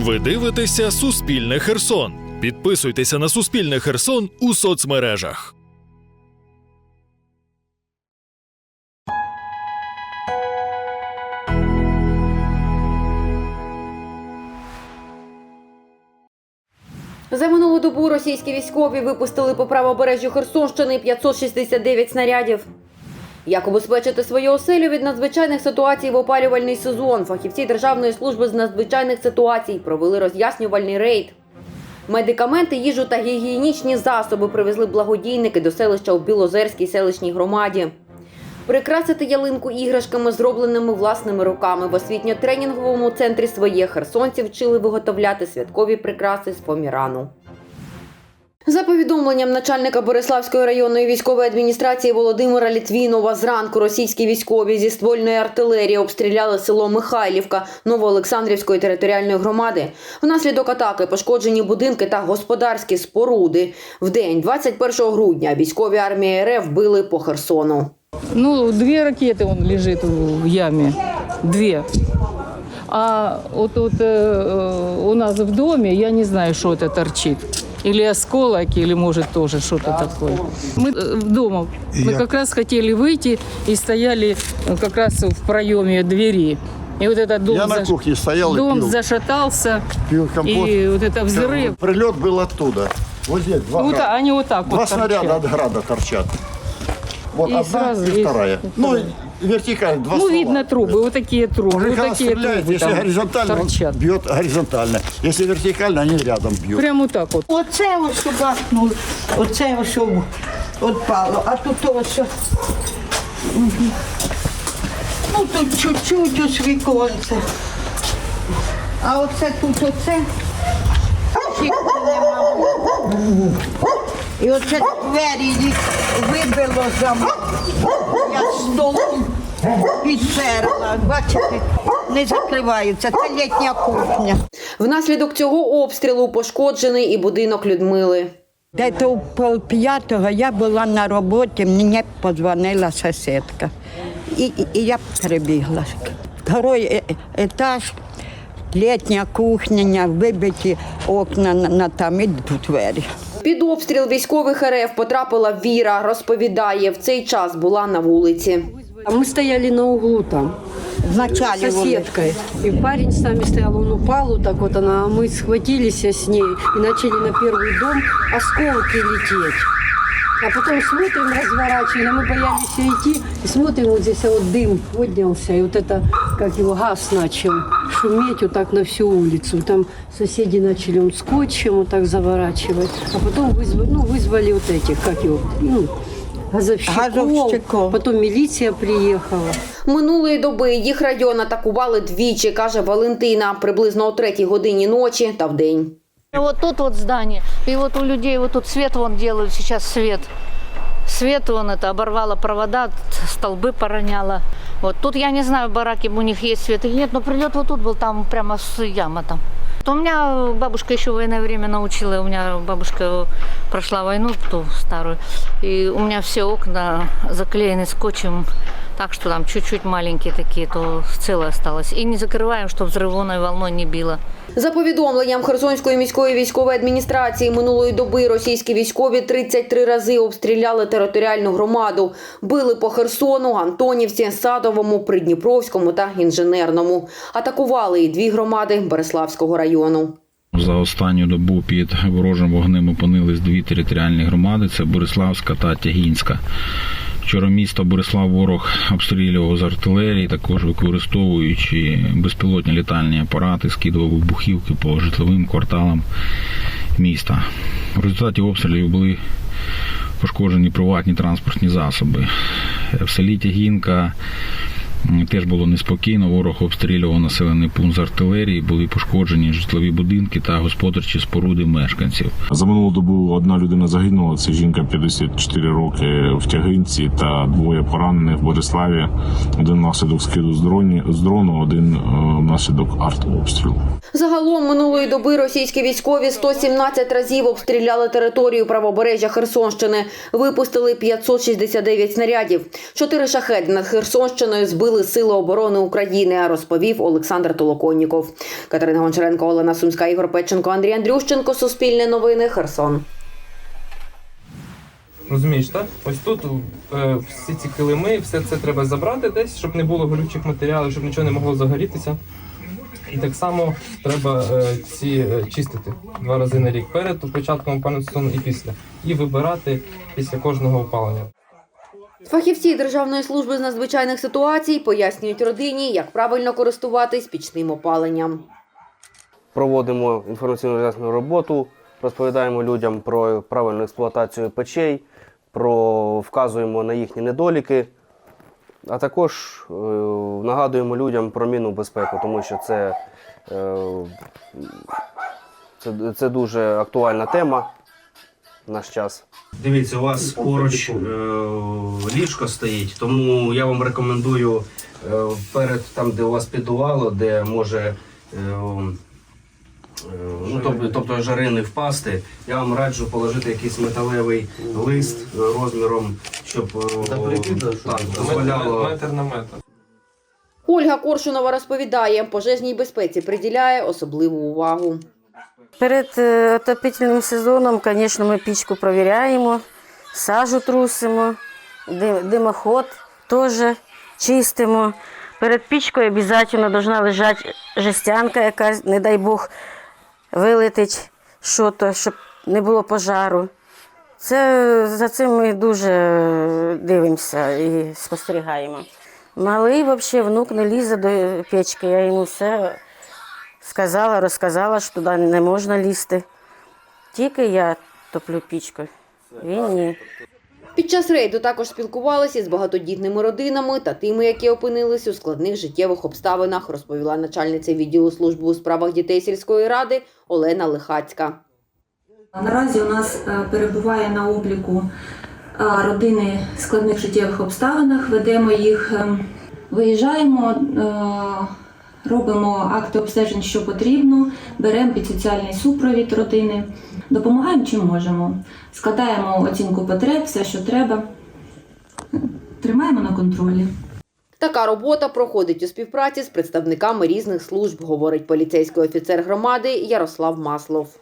Ви дивитеся Суспільне Херсон. Підписуйтеся на Суспільне Херсон у соцмережах. За минулу добу російські військові випустили по правобережжю Херсонщини 569 снарядів. Як убезпечити свою оселю від надзвичайних ситуацій в опалювальний сезон? Фахівці Державної служби з надзвичайних ситуацій провели роз'яснювальний рейд. Медикаменти, їжу та гігієнічні засоби привезли благодійники до селища у Білозерській селищній громаді. Прикрасити ялинку іграшками, зробленими власними руками. В освітньо-тренінговому центрі своє херсонці вчили виготовляти святкові прикраси з помірану. За повідомленням начальника Бориславської районної військової адміністрації Володимира Літвінова, зранку російські військові зі ствольної артилерії обстріляли село Михайлівка Новоолександрівської територіальної громади. Внаслідок атаки пошкоджені будинки та господарські споруди. В день 21 грудня військові армії РФ били по Херсону. Ну, две ракеты он лежит в яме. Две. А вот тут э, у нас в доме, я не знаю, что это торчит. Или осколок, или может тоже что-то такое. Мы э, дома, мы как раз хотели выйти и стояли э, как раз в проеме двери. И вот этот дом, Я на заш- кухне стоял и дом пил. зашатался, Пил компот. и вот это взрыв. Прилет был оттуда. Вот здесь два, Вот града. они вот так два вот снаряда торчат. от града торчат. Вот И одна сразу и есть вторая. Ну, вертикально, два Ну, ствола. видно трубы, вот такие трубы, Уже вот когда такие стреляет, трубы если там горизонтально, он торчат. бьет горизонтально. Если вертикально, они рядом бьют. Прямо вот так вот. Оце ось що бахнуло, оце ось що відпало, а тут ось. що- Мгм. Ну тут чуть-чуть ось віконце. А оце тут оце. Вікна нема. І оце двері їх вибило замок. Я столом підперла. Бачите, не закриваються. Це літня кухня. Внаслідок цього обстрілу пошкоджений і будинок Людмили. Десь у полп'ятого я була на роботі, мені подзвонила сусідка. І, і, і я прибігла. Второй е- етаж, літня кухня, вибиті окна на, на там і двері. Під обстріл військових РФ потрапила Віра. Розповідає, в цей час була на вулиці. А мы стояли на углу там, Вначалі с соседкой. И парень с нами стоял, он упал, вот так вот она, мы схватились с ней и начали на первый дом осколки лететь. А потом смотрим, разворачиваем, мы боялись идти, и смотрим, вот здесь вот дым поднялся, и вот это, как его, газ начал шуметь вот так на всю улицу. Там соседи начали он скотчем вот так заворачивать, а потом вызвали, ну, вызвали вот этих, как его, ну, газовщиков, Газовщиков. потом милиция приехала. Минулої доби їх район атакували двічі, каже Валентина, приблизно о третій годині ночі та вдень. Вот тут вот здание. И вот у людей вот тут свет вон делают сейчас свет. Свет вон это оборвало провода, т- столбы пороняло. Вот тут я не знаю, в бараке у них есть свет или нет, но прилет вот тут был, там прямо с яма там. Вот У меня бабушка еще в военное время научила, у меня бабушка прошла войну ту старую, и у меня все окна заклеены скотчем, так что там чуть-чуть маленькие такие, то целое осталось. И не закрываем, чтобы взрывной волной не било. За повідомленням Херсонської міської військової адміністрації минулої доби російські військові 33 рази обстріляли територіальну громаду, били по Херсону, Антонівці, Садовому, Придніпровському та Інженерному. Атакували і дві громади Береславського району. За останню добу під ворожим вогнем опинились дві територіальні громади: це Бориславська та Тягінська. Вчора місто Борислав ворог обстрілював з артилерії, також використовуючи безпілотні літальні апарати, скидував вибухівки по житловим кварталам міста. В результаті обстрілів були пошкоджені приватні транспортні засоби. В селі Тягінка теж було неспокійно. Ворог обстрілював населений пункт з артилерії, були пошкоджені житлові будинки та господарчі споруди мешканців. За минулу добу одна людина загинула. Це жінка 54 роки в тягинці та двоє поранених в Бориславі. Один внаслідок скиду з дроні з дрону, один е, внаслідок артобстрілу. Загалом минулої доби російські військові 117 разів обстріляли територію правобережжя Херсонщини, випустили 569 снарядів. Чотири шахеди над Херсонщиною збили зробили Сили оборони України, розповів Олександр Толоконніков. Катерина Гончаренко, Олена Сумська, Ігор Петченко, Андрій Андрющенко. Суспільне новини. Херсон. Розумієш, так? Ось тут е, всі ці килими, все це треба забрати десь, щоб не було горючих матеріалів, щоб нічого не могло загорітися. І так само треба е, ці е, чистити два рази на рік перед початком опалювального сезону і після. І вибирати після кожного опалення. Фахівці Державної служби з надзвичайних ситуацій пояснюють родині, як правильно користуватись пічним опаленням. проводимо інформаційну роз'яснену роботу, розповідаємо людям про правильну експлуатацію печей, про вказуємо на їхні недоліки, а також е, нагадуємо людям про мінну безпеку, тому що це, е, це, це дуже актуальна тема в наш час. Дивіться, у вас поруч е, ліжко стоїть, тому я вам рекомендую е, перед там, де у вас підувало, де може. Е, Е, Ну, тобто, тобто жари не впасти. Я вам раджу положити якийсь металевий лист розміром, щоб е, так, дозволяло. Метр на метр. Ольга Коршунова розповідає, пожежній безпеці приділяє особливу увагу. Перед е, отопительним сезоном, звісно, ми пічку провіряємо, сажу трусимо, димоход теж чистимо. Перед пічкою обов'язково повинна лежати жестянка якась, не дай Бог, вилетить щось, щоб не було пожару. Це, за цим ми дуже дивимося і спостерігаємо. Малий взагалі внук не лізе до печки, я йому все сказала, розказала, що туди не можна лізти. Тільки я топлю пічкою. Він ні. Під час рейду також спілкувалися з багатодітними родинами та тими, які опинились у складних життєвих обставинах, розповіла начальниця відділу служби у справах дітей сільської ради Олена Лихацька. Наразі у нас е, перебуває на обліку е, родини в складних життєвих обставинах. Ведемо їх, е, виїжджаємо, е, робимо акти обстежень, що потрібно, беремо під соціальний супровід родини, допомагаємо чим можемо, складаємо оцінку потреб, все, що треба, тримаємо на контролі. Така робота проходить у співпраці з представниками різних служб, говорить поліцейський офіцер громади Ярослав Маслов.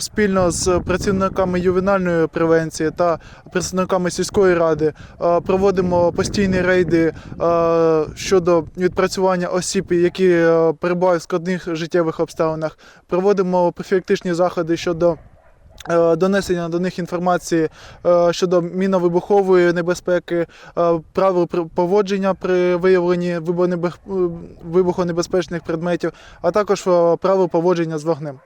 Спільно з працівниками ювенальної превенції та представниками сільської ради е, проводимо постійні рейди е, щодо відпрацювання осіб, які е, перебувають в складних життєвих обставинах. Проводимо профілактичні заходи щодо донесення до них інформації щодо міновибухової небезпеки, правил поводження при виявленні вибухонебе- вибухонебезпечних предметів, а також правил поводження з вогнем.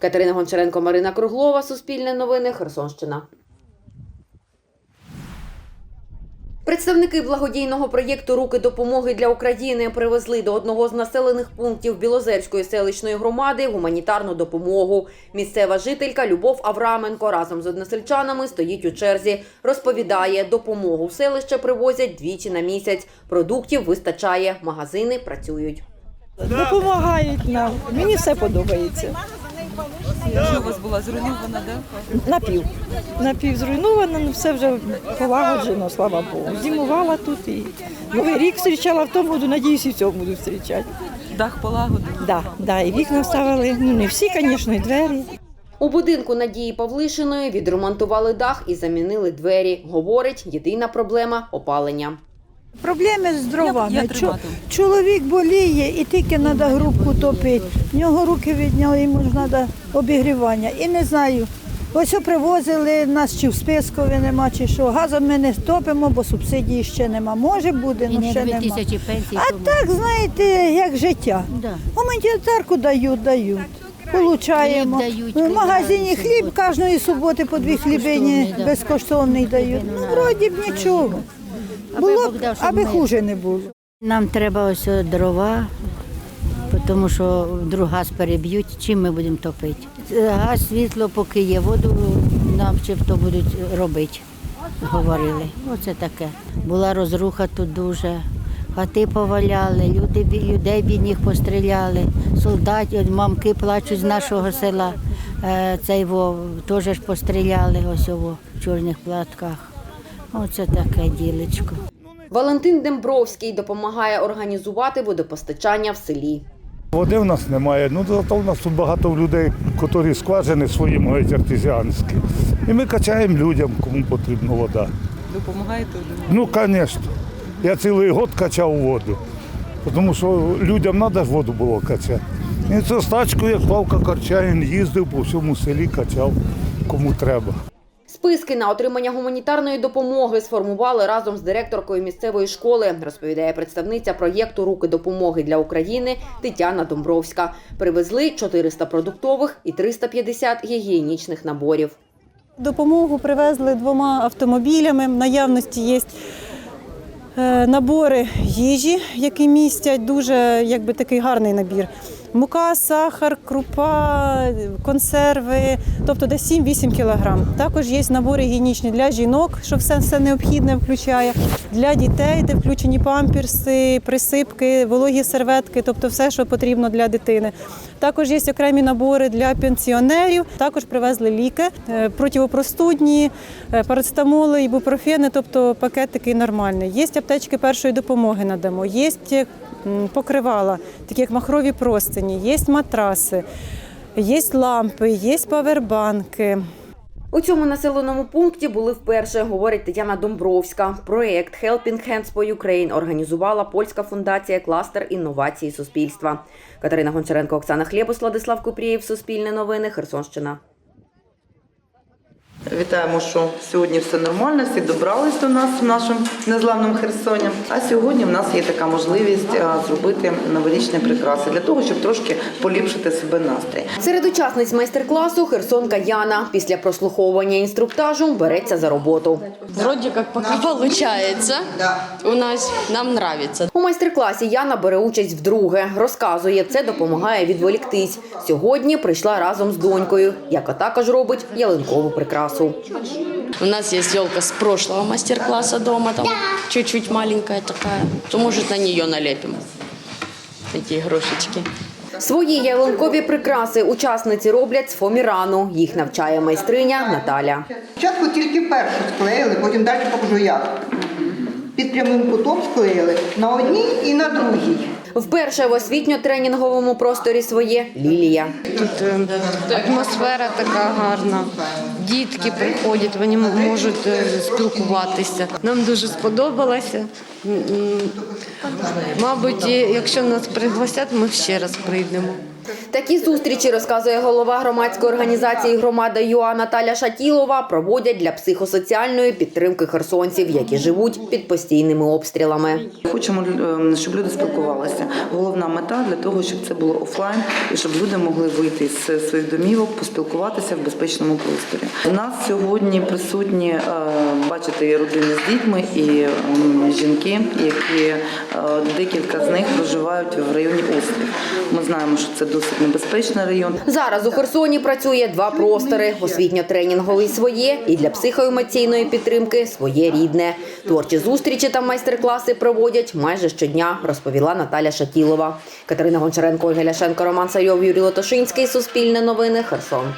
Катерина Гончаренко, Марина Круглова, Суспільне новини, Херсонщина. Представники благодійного проєкту Руки допомоги для України привезли до одного з населених пунктів Білозерської селищної громади гуманітарну допомогу. Місцева жителька Любов Авраменко разом з односельчанами стоїть у черзі. Розповідає, допомогу в селище привозять двічі на місяць. Продуктів вистачає, магазини працюють. Допомагають нам. Мені все подобається. Що у вас була зруйнована, да? Напів. Напів зруйновано, ну все вже полагоджено, слава Богу. Зимувала тут і Новий рік зустрічала в тому году, надіюсь, і в цьому буду зустрічати. Дах полагодили? Да, да, і вікна вставили. Ну не всі, звісно, і двері. У будинку Надії Павлишиної відремонтували дах і замінили двері. Говорить, єдина проблема опалення. Проблеми з дровами. Чоловік боліє і тільки треба грубку топити. В нього руки відняли, йому ж треба обігрівання. І не знаю. Ось привозили, нас чи в спискові нема, чи що. Газом ми не топимо, бо субсидії ще нема. Може буде, ну ще нема. А так, знаєте, як життя. Гуманітарку дають, дають. Получаємо. В магазині хліб кожної суботи по дві хлібині безкоштовний дають. Ну, вроді б нічого. Було б, аби хуже не було. Нам треба ось дрова, тому що вдруг газ переб'ють, чим ми будемо топити. Газ, світло, поки є, воду нам чи то будуть робити, говорили. Оце таке. Була розруха тут дуже. Хати поваляли, люди, людей бідних постріляли, солдатів, мамки плачуть з нашого села. Е, Цей во теж постріляли ось в чорних платках. Оце таке ділечко. Валентин Дембровський допомагає організувати водопостачання в селі. Води в нас немає, ну зато в нас тут багато людей, котрі скважини свої мають артезіанські. І ми качаємо людям, кому потрібна вода. Допомагаєте? Ну, звісно. Я цілий год качав воду, тому що людям треба ж воду було качати. І це з тачкою, як Павка Корчаїн, їздив по всьому селі, качав, кому треба. Списки на отримання гуманітарної допомоги сформували разом з директоркою місцевої школи, розповідає представниця проєкту Руки допомоги для України Тетяна Домбровська. Привезли 400 продуктових і 350 гігієнічних наборів. Допомогу привезли двома автомобілями. В наявності є е, набори їжі, які містять дуже якби, такий гарний набір. Мука, сахар, крупа, консерви, тобто десь 7-8 кілограм. Також є набори гігієнічні для жінок, що все, все необхідне включає, для дітей, де включені памперси, присипки, вологі серветки, тобто все, що потрібно для дитини. Також є окремі набори для пенсіонерів. Також привезли ліки е, противопростудні, е, парацетамоли, ібупрофени, тобто пакетики нормальні. Є аптечки першої допомоги надамо, є покривала, такі як махрові простині, є матраси, є лампи, є павербанки. У цьому населеному пункті були вперше, говорить Тетяна Домбровська. Проєкт Helping Hands for Ukraine організувала польська фундація Кластер інновації суспільства. Катерина Гончаренко, Оксана Хлєбус, Владислав Купрієв, Суспільне новини, Херсонщина. Вітаємо, що сьогодні все нормально, всі добрались до нас в нашому незламному Херсоні. А сьогодні в нас є така можливість зробити новорічні прикраси для того, щоб трошки поліпшити себе настрій. Серед учасниць майстер-класу Херсонка Яна після прослуховування інструктажу береться за роботу. Вроде как пока получается. У нас нам нравится. У майстер-класі Яна бере участь вдруге. Розказує, це допомагає відволіктись. Сьогодні прийшла разом з донькою, яка також робить ялинкову прикрасу. У нас есть елка с прошлого мастер-класса дома, там чуть-чуть маленькая такая. То может на нее налепим такие игрушечки. Свої ялинкові прикраси учасниці роблять з фомірану. Їх навчає майстриня Наталя. Спочатку тільки першу склеїли, потім далі покажу як. Під прямим кутом склеїли на одній і на другій. Вперше в освітньо-тренінговому просторі своє Лілія. Тут е, атмосфера така гарна. Дітки приходять, вони можуть е, спілкуватися. Нам дуже сподобалося. Мабуть, якщо нас пригласять, ми ще раз прийдемо. Такі зустрічі, розказує голова громадської організації Громада ЮА Наталя Шатілова, проводять для психосоціальної підтримки херсонців, які живуть під постійними обстрілами. Хочемо, е, щоб люди спілкувалися. Головна мета для того, щоб це було офлайн і щоб люди могли вийти з своїх домівок, поспілкуватися в безпечному просторі. У нас сьогодні присутні, е, бачите, і родини з дітьми і жінки, які е, декілька з них проживають в районі Острів. Ми знаємо, що це досить небезпечний район. Зараз у Херсоні працює два простори: освітньо-тренінговий своє і для психоемоційної підтримки своє рідне. Творчі зустрічі та майстер-класи проводять майже щодня, розповіла Наталя Шатілова. Катерина Гончаренко, Ольга Ляшенко, Роман Сайов, Юрій Лотошинський. Суспільне новини. Херсон.